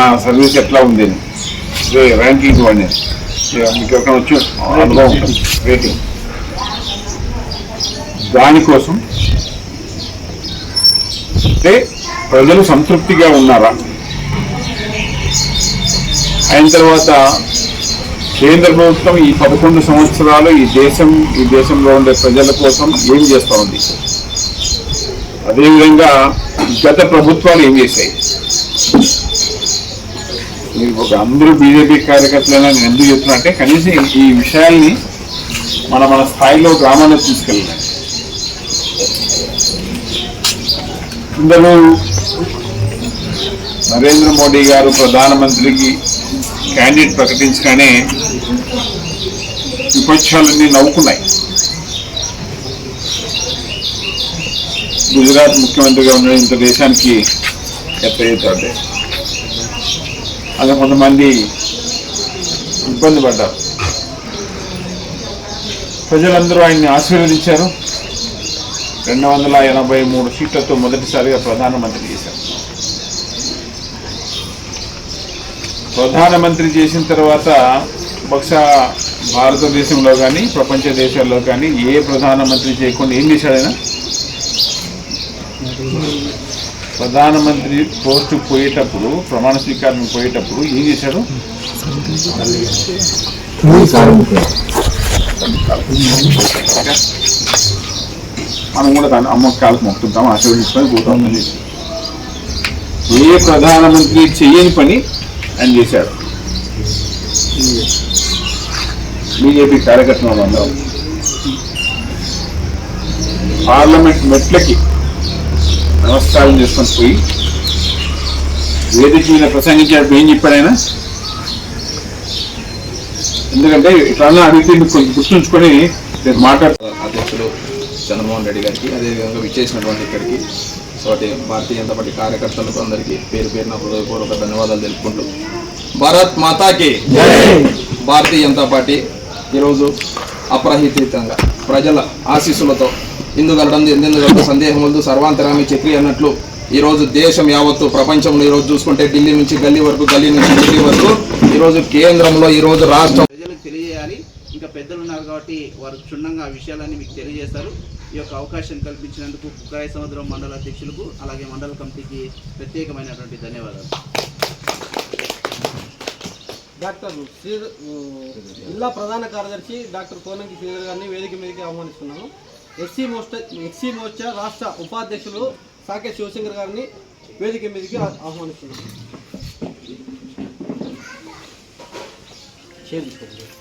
మా సర్వీస్ ఎట్లా ఉంది? ర్యాంకింగ్ ఇవ్వండి మీకు ఎక్కడ వచ్చి అనుభవం ఉంటుంది. రేటింగ్ దానికోసం అంటే ప్రజలు సంతృప్తిగా ఉన్నారా? అయిన తర్వాత కేంద్ర ప్రభుత్వం ఈ పదకొండు సంవత్సరాలు ఈ దేశం ఈ దేశంలో ఉండే ప్రజల కోసం ఏం చేస్తూ ఉంది? అదేవిధంగా గత ప్రభుత్వాలు ఏం చేశాయి? మీరు ఒక అందరూ బీజేపీ కార్యకర్తలైనా నేను ఎందుకు చెప్తున్నా అంటే కనీసం ఈ- విషయాల్ని మన మన స్థాయిలో గ్రామాల్లో తీసుకెళ్ళాలి అందరూ నరేంద్ర మోడీ గారు ప్రధానమంత్రికి క్యాండిడేట్ ప్రకటించగానే విపక్షాలన్నీ నవ్వుకున్నాయి. గుజరాత్ ముఖ్యమంత్రిగా ఉన్న ఇంత దేశానికి ఎత్తయ్యేటంటే అలా కొంతమంది ఇబ్బంది పడ్డారు. ప్రజలందరూ ఆయన్ని ఆశీర్వదించారు. రెండు వందల ఎనభై మూడు సీట్లతో మొదటిసారిగా ప్రధానమంత్రి చేశారు. ప్రధానమంత్రి చేసిన తర్వాత బహుశా భారతదేశంలో కానీ ప్రపంచ దేశాల్లో కానీ ఏ ప్రధానమంత్రి చేయకుండా ఏం చేశాడైనా ప్రధానమంత్రి పోస్టు పోయేటప్పుడు ప్రమాణ స్వీకారం పోయేటప్పుడు ఏం చేశాడు మనం కూడా దాన్ని అమ్మ కాలకు మొక్కుతాం ఆశీర్వదించుకొని పోతాం అని ఏ ప్రధానమంత్రి చెయ్యని పని ఆయన చేశాడు బీజేపీ కార్యకర్తలు అందరం. పార్లమెంట్ మెట్లకి నమస్కారం చేసుకొని పోయి వేదిక మీద ప్రసంగించినప్పుడు ఏం చెప్పాడు ఆయన? ఎందుకంటే ఇట్లా అడిగితే మీకు కొంచెం గుర్తుంచుకొని నేను మాట్లాడుతాను అధ్యక్షులు చంద్రమోహన్ రెడ్డి గారికి అదేవిధంగా విచ్చేసినటువంటి ఇక్కడికి తోటి భారతీయ జనతా పార్టీ కార్యకర్తలకు అందరికీ పేరు పేరున హృదయపూర్వక ధన్యవాదాలు తెలుపుకుంటూ. భారత్ మాతాకి భారతీయ జనతా పార్టీ ఈరోజు అప్రహితంగా ప్రజల ఆశీస్సులతో ఇందుగలడం ఎందుగలడం సందేహం వద్దు సర్వాంతరామి చక్రి అన్నట్లు ఈరోజు దేశం యావత్తు ప్రపంచంలో ఈరోజు చూసుకుంటే ఢిల్లీ నుంచి గల్లీ వరకు గల్లీ నుంచి ఢిల్లీ వరకు ఈరోజు కేంద్రంలో ఈరోజు రాష్ట్రం ప్రజలకు తెలియజేయాలి. ఇంకా పెద్దలు ఉన్నారు కాబట్టి వారు క్షుణ్ణంగా ఆ విషయాలన్నీ మీకు తెలియజేస్తారు. ఈ యొక్క అవకాశం కల్పించినందుకు కుక్కరాయి సముద్రం మండల అధ్యక్షులకు అలాగే మండల కమిటీకి ప్రత్యేకమైనటువంటి ధన్యవాదాలు. డాక్టర్ శ్రీ జిల్లా ప్రధాన కార్యదర్శి డాక్టర్ కోనంకి శ్రీధర్ గారిని వేదిక మీదకి ఆహ్వానిస్తున్నాను ఎస్సీ మోస్ట ఎస్సీ మోర్చా రాష్ట్ర ఉపాధ్యక్షులు సాకే శివశంకర్ గారిని వేదిక మీదకి ఆహ్వానిస్తున్నాను చేయండి.